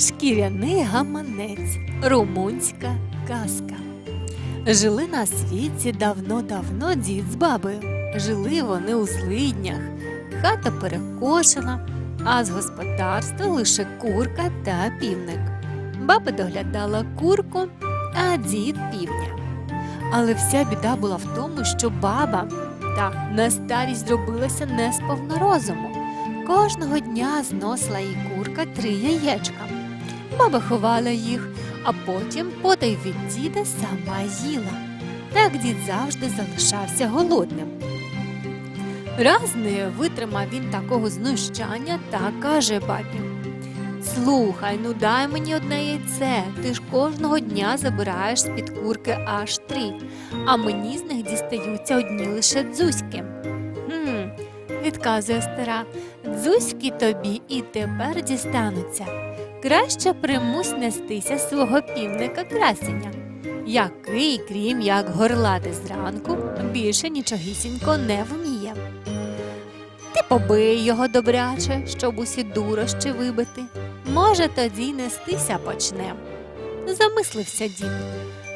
Шкіряний гаманець, румунська казка. Жили на світі давно-давно дід з бабою. Жили вони у злиднях, хата перекошена, а з господарства лише курка та півник. Баба доглядала курку, а дід півня. Але вся біда була в тому, що баба та на старість зробилася не сповна розуму. Кожного дня зносила їй курка три яєчка. Баба ховала їх, а потім, потай від діда, сама їла. Так дід завжди залишався голодним. Раз не витримав він такого знущання та каже бабі: Слухай, ну дай мені одне яйце, ти ж кожного дня забираєш з-під курки аж три, а мені з них дістаються одні лише дзузьки. Хм, відказує стара, дзузьки тобі і тепер дістануться. Краще примусь нестися свого півника красення, який, крім як горлати зранку, більше нічогісінько не вміє. Ти побий його добряче, щоб усі дурощі вибити. Може, тоді нестися почне. Замислився дід.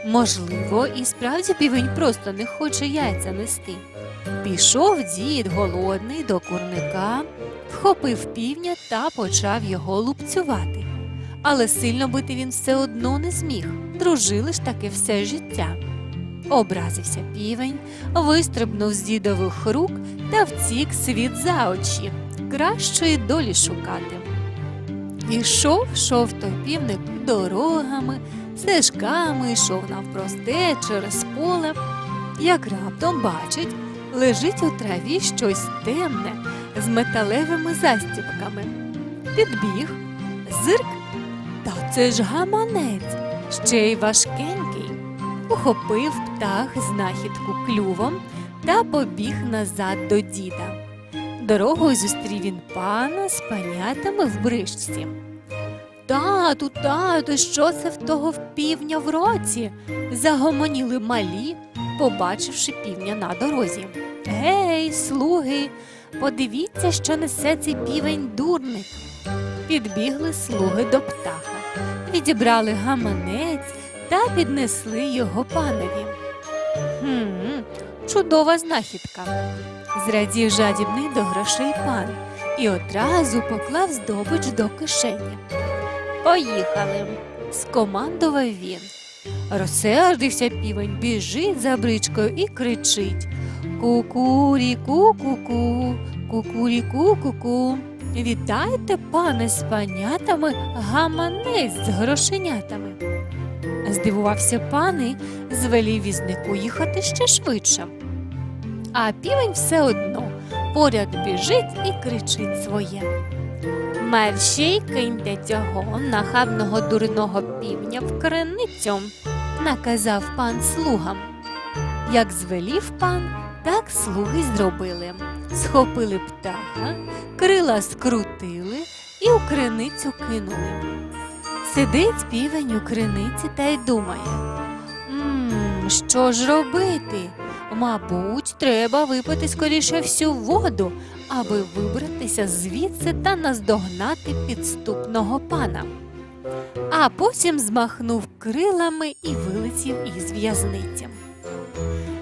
Можливо, і справді півень просто не хоче яйця нести. Пішов дід голодний до курника, вхопив півня та почав його лупцювати. Але сильно бити він все одно не зміг. Дружили ж таки все життя. Образився півень, вистрибнув з дідових рук та втік світ за очі, кращої долі шукати. Ішов, йшов той півник дорогами, стежками, йшов навпросте через поле, як раптом бачить, лежить у траві щось темне з металевими застібками. Підбіг, зирк, та це ж гаманець, ще й важкенький. Ухопив птах знахідку клювом та побіг назад до діда. Дорогою зустрів він пана з панятами в бричці. Тату, тату, що це в того півня в році? Загомоніли малі, побачивши півня на дорозі. Гей, слуги, подивіться, що несе цей півень дурник. Підбігли слуги до птаха, відібрали гаманець та піднесли його панові. Хм, чудова знахідка. Зрадів жадібний до грошей пан і одразу поклав здобич до кишені. Поїхали, скомандував він. Розсердився півень, біжить за бричкою і кричить Кукуріку, ку-ку, кукуріку, ку-ку. Вітайте, пане, з панятами, гаманець з грошенятами. Здивувався пан звелів візнику їхати ще швидше. А півень все одно поряд біжить і кричить своє. Мерщій киньте цього нахабного дурного півня в криницю, наказав пан слугам. Як звелів пан, так слуги зробили. Схопили птаха, крила скрутили і у криницю кинули. Сидить півень у криниці та й думає. Що ж робити? Мабуть, треба випити скоріше всю воду, аби вибратися звідси та наздогнати підступного пана. А потім змахнув крилами і вилетів із в'язниці.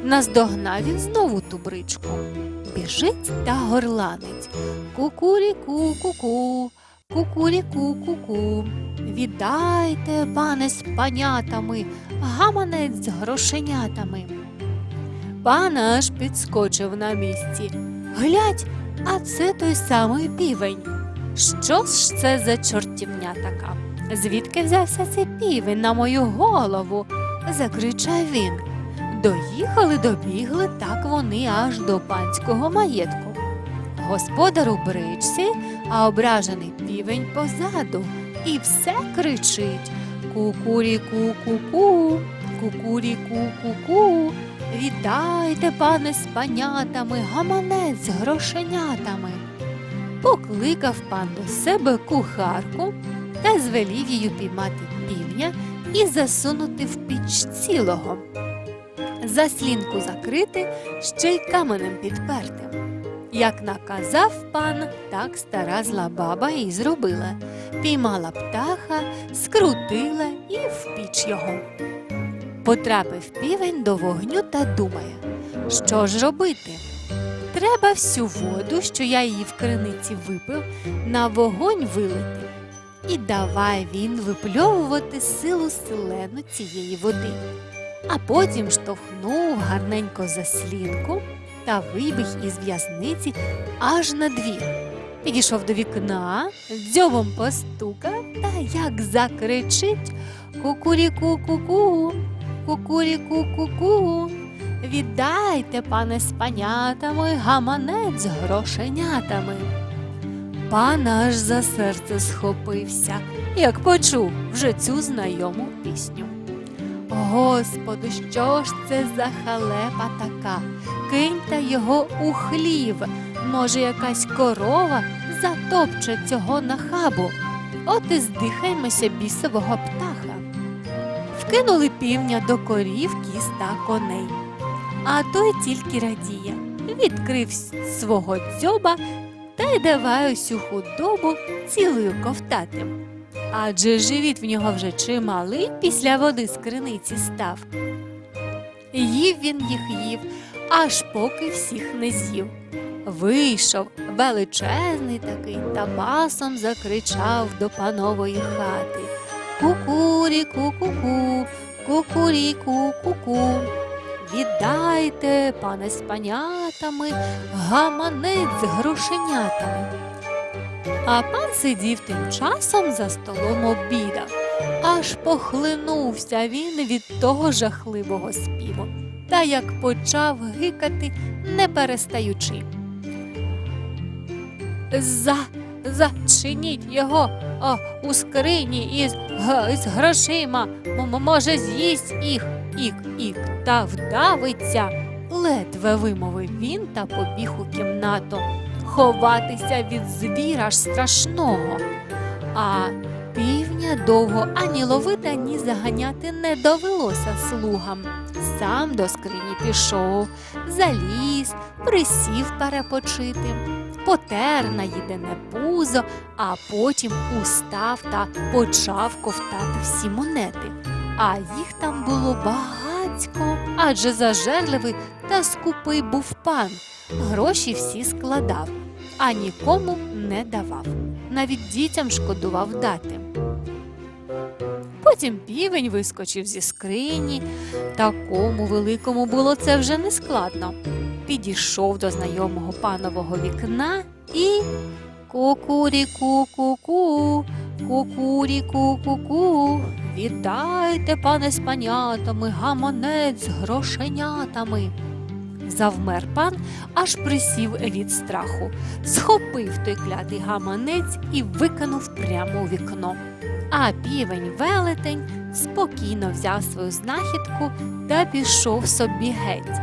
Наздогнав він знову ту бричку. Біжить та горланить. Кукуріку, ку-ку, кукуріку, ку-ку. Віддайте, пане, з панятами, гаманець з грошенятами. Пан аж підскочив на місці. Глядь, а це той самий півень. Що ж це за чортівня така? Звідки взявся цей півень на мою голову? закричав він. Доїхали, добігли так вони аж до панського маєтку. Господар у бричці, а ображений півень позаду, і все кричить Кукуріку, ку-ку, кукуріку, ку-ку. Віддайте, пане, з панятами, гаманець з грошенятами. Покликав пан до себе кухарку та звелів її піймати півня і засунути в піч цілого. Заслінку закрити, ще й каменем підперти. Як наказав пан, так стара зла баба і зробила. впіймала птаха, скрутила і в піч його. Потрапив півень до вогню та думає, що ж робити? Треба всю воду, що я її в криниці випив, на вогонь вилити. І давай він випльовувати силу селену цієї води. А потім штовхнув гарненько заслінку та вибіг із в'язниці аж на двір. Підійшов до вікна, дзьобом постукав та як закричить Кукуріку-ку-ку, кукуріку-ку-ку. Віддайте, пане з панятами, гаманець з грошенятами. Пан аж за серце схопився, як почув вже цю знайому пісню. Господи, що ж це за халепа така? Киньте його у хлів. Може, якась корова затопче цього нахабу. От і здихаймося бісового птаха. Вкинули півня до корів кіз та коней. А той тільки радіє, відкрив свого дзьоба та й давай усю худобу цілою ковтати. Адже живіт в нього вже чималий після води з криниці став. Їв він їх їв, аж поки всіх не з'їв. Вийшов величезний такий та басом закричав до панової хати. Кукуріку, ку-ку, кукуріку, ку-ку. Віддайте, пане з панятами, гаманець з грошенятами. А пан сидів тим часом за столом обідав. Аж похлинувся він від того жахливого співу, та як почав гикати, не перестаючи. За, зачиніть його о, у скрині із, із грошима. Може, з'їсть їх, ік, ік, та вдавиться. Ледве вимовив він та побіг у кімнату ховатися від звіра ж страшного. А півня довго ані ловити, ані заганяти не довелося слугам. Сам до скрині пішов, заліз, присів перепочити, потер наїдене пузо, а потім устав та почав ковтати всі монети. А їх там було багацько, адже зажерливий та скупий був пан. Гроші всі складав, а нікому не давав. Навіть дітям шкодував дати. Потім півень вискочив зі скрині. Такому великому було це вже не складно. Підійшов до знайомого панового вікна і Кукуріку-ку-ку, кукуріку-ку-ку. Віддайте, пане з панятами, гаманець грошенятами. Завмер пан, аж присів від страху, схопив той клятий гаманець і викинув прямо у вікно. А півень велетень спокійно взяв свою знахідку та пішов собі геть.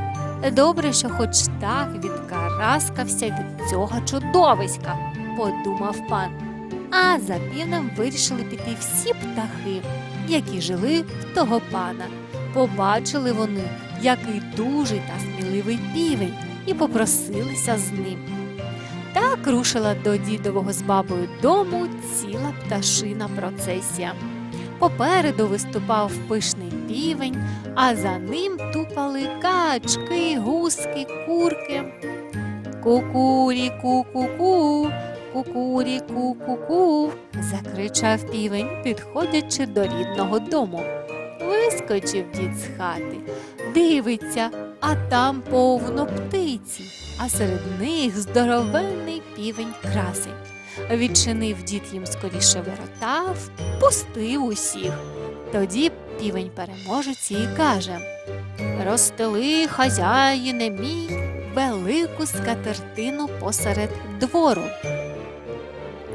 Добре, що хоч так відкараскався від цього чудовиська, подумав пан. А за півнем вирішили піти всі птахи, які жили в того пана. Побачили вони, який дужий та сміливий півень, і попросилися з ним. Так рушила до дідового з бабою дому ціла пташина процесія. Попереду виступав пишний півень, а за ним тупали качки, гуски, курки. Кукуріку, ку-ку, кукуріку, ку-ку, закричав півень, підходячи до рідного дому. Вискочив дід з хати, дивиться, а там повно птиці, а серед них здоровенний півень красень. Відчинив дід їм скоріше ворота, впустив усіх. Тоді півень переможець і каже Розстели, хазяїне мій, велику скатертину посеред двору.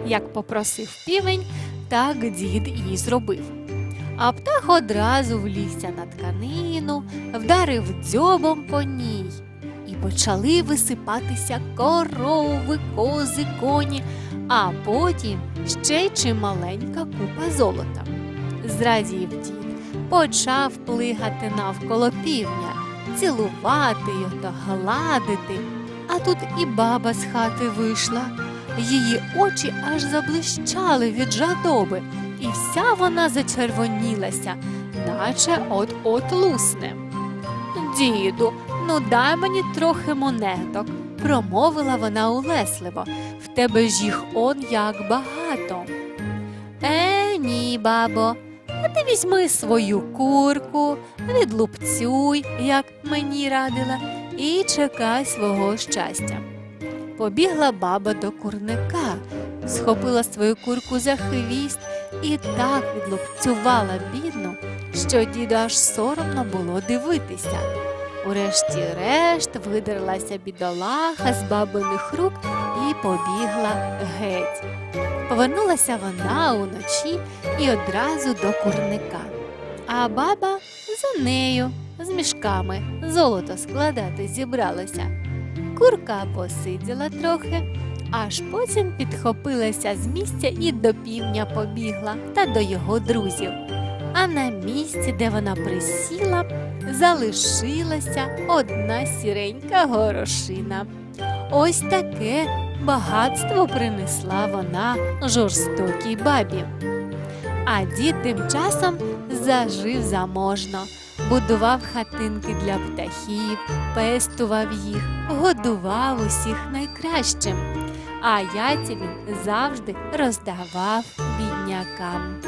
Як попросив півень, так дід і зробив. А птах одразу влігся на тканину, вдарив дзьобом по ній, і почали висипатися корови, кози, коні, а потім ще й чималенька купа золота. Зрадів дід, почав плигати навколо півня, цілувати його гладити. А тут і баба з хати вийшла. Її очі аж заблищали від жадоби, і вся вона зачервонілася, наче от-от лусне. Діду, ну дай мені трохи монеток, промовила вона улесливо. В тебе ж їх он як багато. Е, ні, бабо. А ти візьми свою курку, відлупцюй, як мені радила, і чекай свого щастя. Побігла баба до курника, схопила свою курку за хвіст і так відлупцювала бідну, що діду аж соромно було дивитися. Урешті-решт видерлася бідолаха з бабиних рук і побігла геть. Повернулася вона уночі і одразу до курника. А баба за нею з мішками золото складати зібралася. Курка посиділа трохи, аж потім підхопилася з місця і до півня побігла та до його друзів. А на місці, де вона присіла, залишилася одна сіренька горошина. Ось таке багатство принесла вона жорстокій бабі. А дід тим часом зажив заможно, будував хатинки для птахів, пестував їх, годував усіх найкращим, а я він завжди роздавав біднякам.